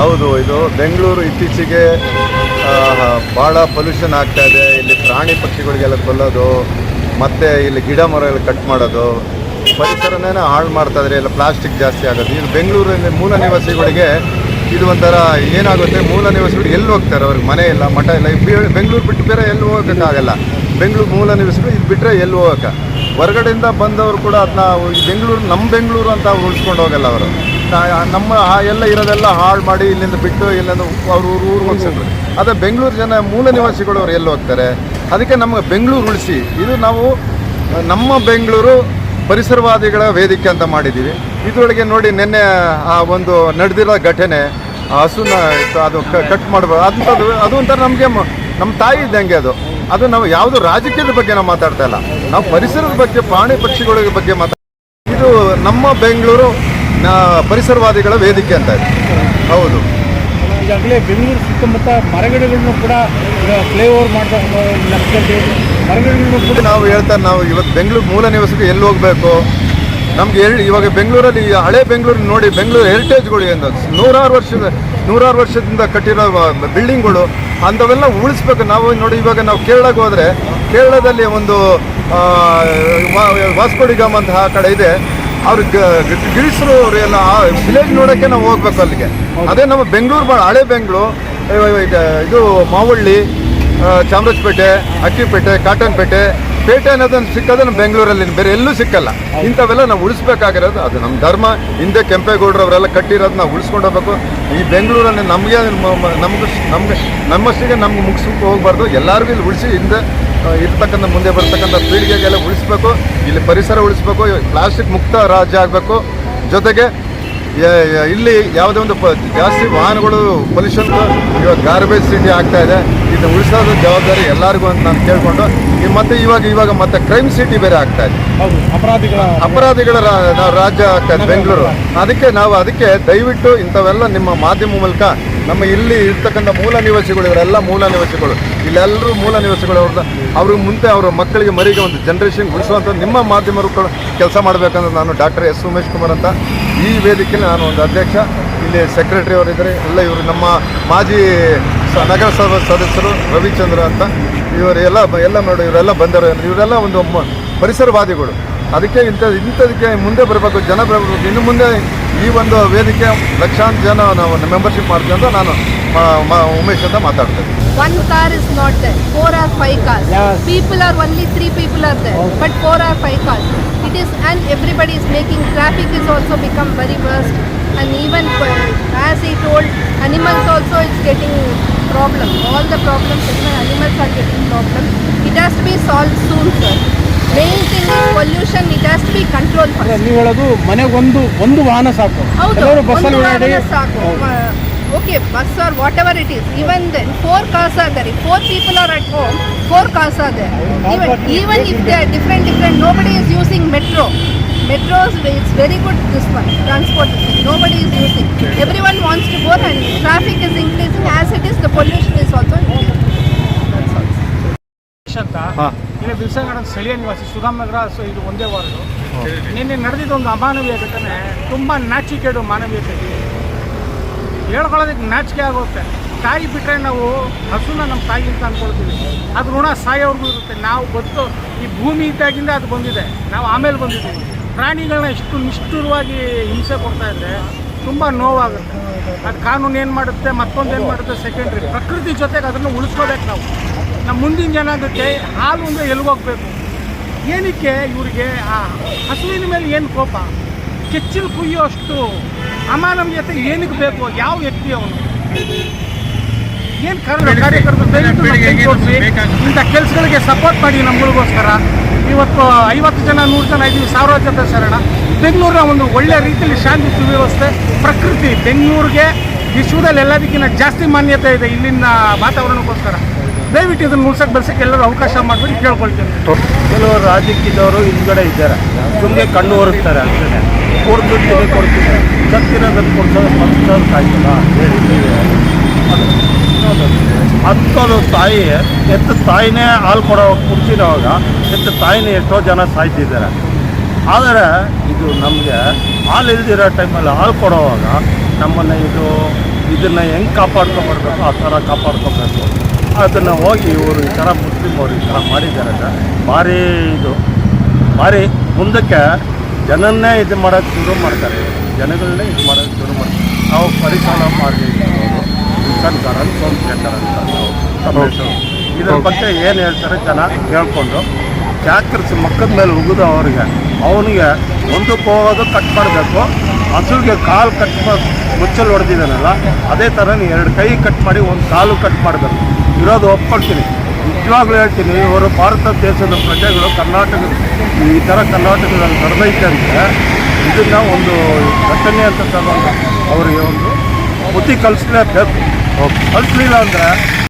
ಹೌದು, ಇದು ಬೆಂಗಳೂರು ಇತ್ತೀಚೆಗೆ ಭಾಳ ಪೊಲ್ಯೂಷನ್ ಆಗ್ತಾ ಇದೆ. ಇಲ್ಲಿ ಪ್ರಾಣಿ ಪಕ್ಷಿಗಳಿಗೆಲ್ಲ ಕೊಲ್ಲೋದು, ಮತ್ತು ಇಲ್ಲಿ ಗಿಡ ಮರ ಎಲ್ಲ ಕಟ್ ಮಾಡೋದು, ಪರಿಸರನೇ ಹಾಳು ಮಾಡ್ತಾಯಿದ್ರೆ ಇಲ್ಲ ಪ್ಲಾಸ್ಟಿಕ್ ಜಾಸ್ತಿ ಆಗೋದು. ಇದು ಬೆಂಗಳೂರಿನ ಮೂಲ ನಿವಾಸಿಗಳಿಗೆ ಇದು ಒಂಥರ ಏನಾಗುತ್ತೆ? ಮೂಲ ನಿವಾಸಿಗಳು ಎಲ್ಲಿ ಹೋಗ್ತಾರೆ ಅವ್ರಿಗೆ? ಮನೆ ಇಲ್ಲ, ಮಠ ಇಲ್ಲ ಬೆಂಗಳೂರು ಬಿಟ್ಟು ಬೇರೆ ಎಲ್ಲಿ ಹೋಗೋಕ್ಕಾಗಲ್ಲ. ಬೆಂಗಳೂರು ಮೂಲ ನಿವಾಸಿಗಳು ಇದು ಬಿಟ್ಟರೆ ಎಲ್ಲಿ ಹೋಗೋಕೆ ಹೊರಗಡೆಯಿಂದ ಬಂದವರು ಕೂಡ ಅದನ್ನ ಬೆಂಗಳೂರು ನಮ್ಮ ಬೆಂಗಳೂರು ಅಂತ ಉಳಿಸ್ಕೊಂಡು ಹೋಗಲ್ಲ ಅವರು. ನಮ್ಮ ಎಲ್ಲ ಇರೋದೆಲ್ಲ ಹಾಳು ಮಾಡಿ ಇಲ್ಲಿಂದ ಬಿಟ್ಟು ಇಲ್ಲಿಂದ ಅವ್ರ ಊರು ಊರು ಹೋಗ್ಸಿದ್ರು ಅದೇ ಬೆಂಗಳೂರು ಜನ ಮೂಲ ನಿವಾಸಿಗಳು ಅವ್ರು ಎಲ್ಲಿ ಹೋಗ್ತಾರೆ? ಅದಕ್ಕೆ ನಮಗೆ ಬೆಂಗಳೂರು ಉಳಿಸಿ. ಇದು ನಾವು ನಮ್ಮ ಬೆಂಗಳೂರು ಪರಿಸರವಾದಿಗಳ ವೇದಿಕೆ ಅಂತ ಮಾಡಿದ್ದೀವಿ. ಇದರೊಳಗೆ ನೋಡಿ ನಿನ್ನೆ, ಆ, ಒಂದು ನಡೆದಿರೋ ಘಟನೆ ಹಸುನ ಅದು ಕಟ್ ಮಾಡ್ಬೋದು. ಅಂಥದ್ದು ಅದು ಒಂಥರ ನಮಗೆ ನಮ್ಮ ತಾಯಿ ಇದ್ದಂಗೆ ಅದು. ಅದು ನಾವು ಯಾವುದು ರಾಜಕೀಯದ ಬಗ್ಗೆ ನಾವು ಮಾತಾಡ್ತಾ ಇಲ್ಲ. ನಾವು ಪರಿಸರದ ಬಗ್ಗೆ, ಪ್ರಾಣಿ ಪಕ್ಷಿಗಳ ಬಗ್ಗೆ ಮಾತಾಡ್ತೀವಿ ಇದು ನಮ್ಮ ಬೆಂಗಳೂರು ನಾ- ಪರಿಸರವಾದಿಗಳ ವೇದಿಕೆ ಅಂತ ಇದೆ. ಹೌದು. ಈಗಾಗಲೇ ಬೆಂಗಳೂರು ಸುತ್ತಮುತ್ತ ಮರಗಿಡಗಳನ್ನು ಕೂಡ ಫ್ಲೇಓವರ್ ಮಾಡ್ತಾ ಮರಗಿಡಗಳನ್ನು ಕೂಡ ನಾವು ಹೇಳ್ತಾ ನಾವು ಇವತ್ತು ಬೆಂಗಳೂರು ಮೂಲ ನಿವಾಸಕ್ಕೆ ಎಲ್ಲಿ ಹೋಗಬೇಕು? ನಮ್ಗೆ ಹೇಳಿ ಇವಾಗ ಬೆಂಗಳೂರಲ್ಲಿ ಹಳೆ ಬೆಂಗಳೂರು ನೋಡಿ ಬೆಂಗಳೂರು ಹೆರಿಟೇಜ್ಗಳು ಏನು? ನೂರಾರು ವರ್ಷದ ನೂರಾರು ವರ್ಷದಿಂದ ಕಟ್ಟಿರೋ ಬಿಲ್ಡಿಂಗ್ಗಳು ಅಂಥವೆಲ್ಲ ಉಳಿಸ್ಬೇಕು. ನಾವು ನೋಡಿ ಇವಾಗ ನಾವು ಕೇರಳಕ್ಕೆ ಹೋದರೆ ಕೇರಳದಲ್ಲಿ ಒಂದು ವಾಸ್ಕೋಡಿಗಾಮ್ ಅಂತ ಆ ಕಡೆ ಇದೆ. ಅವ್ರು ಗಿರೀಶರು ಅವರು ಎಲ್ಲ ವಿಲೇಜ್ ನೋಡೋಕ್ಕೆ ನಾವು ಹೋಗ್ಬೇಕು ಅಲ್ಲಿಗೆ. ಅದೇ ನಮ್ಮ ಬೆಂಗಳೂರು ಭಾಳ ಹಳೆ ಬೆಂಗಳೂರು ಇದು ಮಾವಳ್ಳಿ ಚಾಮರಾಜಪೇಟೆ ಅಕ್ಕಿಪೇಟೆ ಕಾಟನ್ಪೇಟೆ ಪೇಟೆ ಅನ್ನೋದನ್ನು ಸಿಕ್ಕೋದು ನಮ್ಮ ಬೆಂಗಳೂರಲ್ಲಿ ಬೇರೆ ಎಲ್ಲೂ ಸಿಕ್ಕಲ್ಲ. ಇಂಥವೆಲ್ಲ ನಾವು ಉಳಿಸ್ಬೇಕಾಗಿರೋದು ಅದು ನಮ್ಮ ಧರ್ಮ. ಹಿಂದೆ ಕೆಂಪೇಗೌಡರು ಅವರೆಲ್ಲ ಕಟ್ಟಿರೋದು ನಾವು ಉಳಿಸ್ಕೊಂಡು ಹೋಗ್ಬೇಕು. ಈ ಬೆಂಗಳೂರಲ್ಲಿ ನಮಗೆ ನಮ್ಗೆ ನಮ್ಗೆ ನಮ್ಮಷ್ಟಿಗೆ ನಮ್ಗೆ ಮುಗಿಸ್ಕೊಂಡು ಹೋಗ್ಬಾರ್ದು. ಎಲ್ಲರಿಗೂ ಇಲ್ಲಿ ಉಳಿಸಿ ಹಿಂದೆ ಇರ್ತಕ್ಕಂಥ ಮುಂದೆ ಬರ್ತಕ್ಕಂಥ ಪೀಳಿಗೆಗೆಲ್ಲ ಉಳಿಸ್ಬೇಕು ಇಲ್ಲಿ ಪರಿಸರ ಉಳಿಸ್ಬೇಕು ಪ್ಲಾಸ್ಟಿಕ್ ಮುಕ್ತ ರಾಜ್ಯ ಆಗಬೇಕು. ಜೊತೆಗೆ ಇಲ್ಲಿ ಯಾವುದೇ ಒಂದು ಜಾಸ್ತಿ ವಾಹನಗಳು ಪೊಲ್ಯೂಷನ್ ಇವಾಗ ಗಾರ್ಬೇಜ್ ಸಿಟಿ ಆಗ್ತಾ ಇದೆ. ಇದನ್ನ ಉಳಿಸೋದು ಜವಾಬ್ದಾರಿ ಎಲ್ಲರಿಗೂ ಅಂತ ನಾನು ಕೇಳಿಕೊಂಡು ಈ ಮತ್ತೆ ಇವಾಗ ಇವಾಗ ಮತ್ತೆ ಕ್ರೈಮ್ ಸಿಟಿ ಬೇರೆ ಆಗ್ತಾ ಇದೆ. ಅಪರಾಧಿಗಳ ಅಪರಾಧಿಗಳ ನಾವು ರಾಜ್ಯ ಆಗ್ತಾ ಇದೆ ಬೆಂಗಳೂರು. ಅದಕ್ಕೆ ನಾವು ಅದಕ್ಕೆ ದಯವಿಟ್ಟು ಇಂಥವೆಲ್ಲ ನಿಮ್ಮ ಮಾಧ್ಯಮ ಮೂಲಕ ನಮ್ಮ ಇಲ್ಲಿ ಇರ್ತಕ್ಕಂಥ ಮೂಲ ನಿವಾಸಿಗಳು ಇವರೆಲ್ಲ ಮೂಲ ನಿವಾಸಿಗಳು. ಇಲ್ಲೆಲ್ಲರೂ ಮೂಲ ನಿವಾಸಿಗಳು ಅವ್ರನ್ನ ಅವ್ರಿಗೆ ಮುಂದೆ ಅವರ ಮಕ್ಕಳಿಗೆ ಮರಿಗೆ ಒಂದು ಜನ್ರೇಷನ್ ಉಳಿಸುವಂಥ ನಿಮ್ಮ ಮಾಧ್ಯಮರು ಕೆಲಸ ಮಾಡಬೇಕಂದ್ರೆ ನಾನು ಡಾಕ್ಟರ್ ಎಸ್ ಉಮೇಶ್ ಕುಮಾರ್ ಅಂತ. ಈ ವೇದಿಕೆಯಲ್ಲಿ ನಾನು ಒಂದು ಅಧ್ಯಕ್ಷ, ಇಲ್ಲಿ ಸೆಕ್ರೆಟರಿ ಅವರಿದ್ದಾರೆ. ಎಲ್ಲ ಇವರು ನಮ್ಮ ಮಾಜಿ ನಗರಸಭಾ ಸದಸ್ಯರು ರವಿಚಂದ್ರ ಅಂತ. ಇವರೆಲ್ಲ ಎಲ್ಲ ನೋಡಿ, ಇವರೆಲ್ಲ ಬಂದರು. ಇವರೆಲ್ಲ ಒಂದು ಪರಿಸರವಾದಿಗಳು. ಅದಕ್ಕೆ ಇಂಥ, ಇಂಥದಕ್ಕೆ ಮುಂದೆ ಬರಬೇಕು, ಜನ ಬರಬೇಕು. ಇನ್ನು ಮುಂದೆ ಈ ಒಂದು ವೇದಿಕೆ ಲಕ್ಷಾಂತರ ಜನ ನಾವು ಮೆಂಬರ್ಶಿಪ್ ಮಾಡ್ತೀವಿ ಅಂತ ನಾನು ಮ- ಮ- ಉಮೇಶ್ ಅಂತ ಮಾತಾಡ್ತೇನೆ One car is not there. Four or five cars. Yes. People are only three people are there, Okay. but four or five cars. It is, and everybody is making traffic is also become very worst. And even uh, as he told, animals also is getting problem. All the problems, even animals are getting problem. It has to be thing pollution it Main to be. ಅಂದ್ರೆ ನೀವು ಹೇಳೋದು ಮನೆಗೊಂದು ಒಂದು ವಾಹನ ಸಾಕು. ಹೌದು ಕೆಲವರು ಬಸ್ಸಲ್ಲಿ ಓಡಾಡಿ ಸಾಕು. Okay bus are whatever it is even then four cars are there four people are at home four cars are there even if they are different different nobody is using metro metros it's very good this one transport nobody is using everyone wants to go and traffic is increasing as it is the pollution is also ಅಂತ ಇಲ್ಲಿ ಬಿಲ್ಸಂಗಡ ಸ್ಥಳೀಯ ನಿವಾಸಿ Sudhamanagar so ಇದು ಒಂದೇ ward. ನಿನ್ನೆ ನಡೆದಿದ್ದ ಒಂದು ಅಮಾನವೀಯ ಘಟನೆ ತುಂಬ ನಾಚಿಕೆಡು ಮಾನವೀಯತೆಗೆ. ಹೇಳ್ಕೊಳ್ಳೋದಕ್ಕೆ ನಾಚಿಕೆ ಆಗುತ್ತೆ. ತಾಯಿ ಬಿಟ್ಟರೆ ನಾವು ಹಸುನ ನಮ್ಮ ತಾಯಿ ಅಂತ ಅನ್ಕೊಳ್ತೀವಿ. ಅದು ಋಣ ಸಾಯೋರ್ಗೂ ಇರುತ್ತೆ. ನಾವು ಗೊತ್ತು ಈ ಭೂಮಿ ಇದ್ದಾಗಿಂದ ಅದು ಬಂದಿದೆ. ನಾವು ಆಮೇಲೆ ಬಂದಿದ್ದೀವಿ. ಪ್ರಾಣಿಗಳನ್ನ ಇಷ್ಟು ನಿಷ್ಠುರವಾಗಿ ಹಿಂಸೆ ಕೊಡ್ತಾ ಇದ್ದರೆ ತುಂಬ ನೋವಾಗುತ್ತೆ. ಅದು ಕಾನೂನು ಏನು ಮಾಡುತ್ತೆ ಮತ್ತೊಂದು ಏನು ಮಾಡುತ್ತೆ ಸೆಕೆಂಡ್ರಿ ಪ್ರಕೃತಿ ಜೊತೆಗೆ ಅದನ್ನು ಉಳಿಸ್ಕೋಬೇಕು ನಾವು. ನಮ್ಮ ಮುಂದಿನ ಜನಾಂಗಕ್ಕೆ ಹಾಲು ಅಂದರೆ ಎಲ್ಲಿಗೋಗ್ಬೇಕು ಏನಕ್ಕೆ ಇವರಿಗೆ ಆ ಹಸುವಿನ ಮೇಲೆ ಏನು ಕೋಪ? ಕೆಚ್ಚಲು ಕುಯ್ಯೋಷ್ಟು ಅಮಾನವೀಯತೆ ಏನಕ್ಕೆ ಬೇಕು? ಯಾವ ವ್ಯಕ್ತಿ ಅವನು? ಏನು ಕಾರಣ ಕಾರ್ಯಕರ್ತರು ದಯವಿಟ್ಟು ಇಂಥ ಕೆಲಸಗಳಿಗೆ ಸಪೋರ್ಟ್ ಮಾಡಿ ನಮ್ಗಳಿಗೋಸ್ಕರ. ಇವತ್ತು ಐವತ್ತು ಜನ ನೂರು ಜನ ಇದ್ದೀವಿ ಸಾವಿರಾರು ಜನ ಶರಣ. ಬೆಂಗಳೂರಿನ ಒಂದು ಒಳ್ಳೆ ರೀತಿಯಲ್ಲಿ ಶಾಂತಿ ಸುವ್ಯವಸ್ಥೆ ಪ್ರಕೃತಿ ಬೆಂಗಳೂರಿಗೆ ವಿಶ್ವದಲ್ಲಿ ಎಲ್ಲದಕ್ಕಿಂತ ಜಾಸ್ತಿ ಮಾನ್ಯತೆ ಇದೆ ಇಲ್ಲಿನ ವಾತಾವರಣಕ್ಕೋಸ್ಕರ. ದಯವಿಟ್ಟು ಇದನ್ನು ಉಳ್ಸಕ್ಕೆ ಬೆಳೆಸಕ್ಕೆ ಎಲ್ಲರೂ ಅವಕಾಶ ಮಾಡ್ಬಿಟ್ಟು ಕೇಳ್ಕೊಳ್ತೀನಿ. ಕೆಲವರು ರಾಜಕೀಯದವರು ಹಿಂದ್ಗಡೆ ಇದ್ದಾರೆ. ಸುಮ್ಮನೆ ಕಣ್ಣು ಹೊರಿಸ್ತಾರೆ ಅಷ್ಟೇ. ಕೊಡ್ತಿದ್ದೀನಿ ಕೊಡ್ತೀನಿ. ಸತ್ತಿರೋದನ್ನು ಕೊಡ್ಸೋದು ಹೇಳಿ ನೀವೇ ಹತ್ತೋದು ತಾಯಿ, ಎತ್ತ ತಾಯಿನೇ ಹಾಲು ಕೊಡೋ ಕುಡ್ಸಿರೋವಾಗ ಎತ್ತ ತಾಯಿನೇ ಎಷ್ಟೋ ಜನ ಸಾಯ್ತಿದ್ದಾರೆ. ಆದರೆ ಇದು ನಮಗೆ ಹಾಲು ಇಲ್ದಿರೋ ಟೈಮಲ್ಲಿ ಹಾಲು ಕೊಡೋವಾಗ ನಮ್ಮನ್ನು ಇದು ಇದನ್ನು ಹೆಂಗೆ ಕಾಪಾಡ್ಕೊಂಬರ್ಬೇಕು, ಆ ಥರ ಕಾಪಾಡ್ಕೊಬೇಕು. ಅದನ್ನು ಹೋಗಿ ಇವರು ಈ ಥರ ಮುಸ್ಲಿಮ್ ಅವರು ಈ ಥರ ಮಾಡಿದ್ದಾರೆ ಭಾರಿ ಇದು. ಭಾರಿ ಮುಂದಕ್ಕೆ ಜನನ್ನೇ ಇದು ಮಾಡೋಕ್ಕೆ ಶುರು ಮಾಡ್ತಾರೆ. ಜನಗಳನ್ನೇ ಇದು ಮಾಡೋಕ್ಕೆ ಶುರು ಮಾಡ್ತಾರೆ. ನಾವು ಪರಿಸರ ಮಾಡಿ ಸರ್ಕಾರ ಸೋಮಶೇಖರ್ ಅಂತ. ಇದ್ರ ಬಗ್ಗೆ ಏನು ಹೇಳ್ತಾರೆ ಜನ ಕೇಳ್ಕೊಂಡು ಜಾಕರ್ಸ್ ಮಕ್ಕದ ಮೇಲೆ ಉಗಿದು ಅವ್ರಿಗೆ ಅವನಿಗೆ ಒಂದು ಹೋಗೋದು ಕಟ್ ಮಾಡಬೇಕು. ಹಸುಗೆ ಕಾಲು ಕಟ್ ಮುಚ್ಚಲು ಹೊಡೆದಿದ್ದಾನಲ್ಲ ಅದೇ ಥರ ಎರಡು ಕೈ ಕಟ್ ಮಾಡಿ ಒಂದು ಕಾಲು ಕಟ್ ಮಾಡಬೇಕು. ಇರೋದು ಒಪ್ಕೊಳ್ತೀನಿ. ನಿಜವಾಗ್ಲೂ ಹೇಳ್ತೀನಿ, ಇವರು ಭಾರತ ದೇಶದ ಪ್ರಜೆಗಳು, ಕರ್ನಾಟಕ, ಈ ಥರ ಕರ್ನಾಟಕದಲ್ಲಿ ನಡೆದೈತೆ ಅಂದರೆ ಇದನ್ನು ಒಂದು ಘಟನೆ ಅಂತ ಅವರಿಗೆ ಒಂದು ಬುದ್ಧಿ ಕಲಿಸ್ಲೇಬೇಕು. ಕಲಿಸ್ಲಿಲ್ಲ ಅಂದರೆ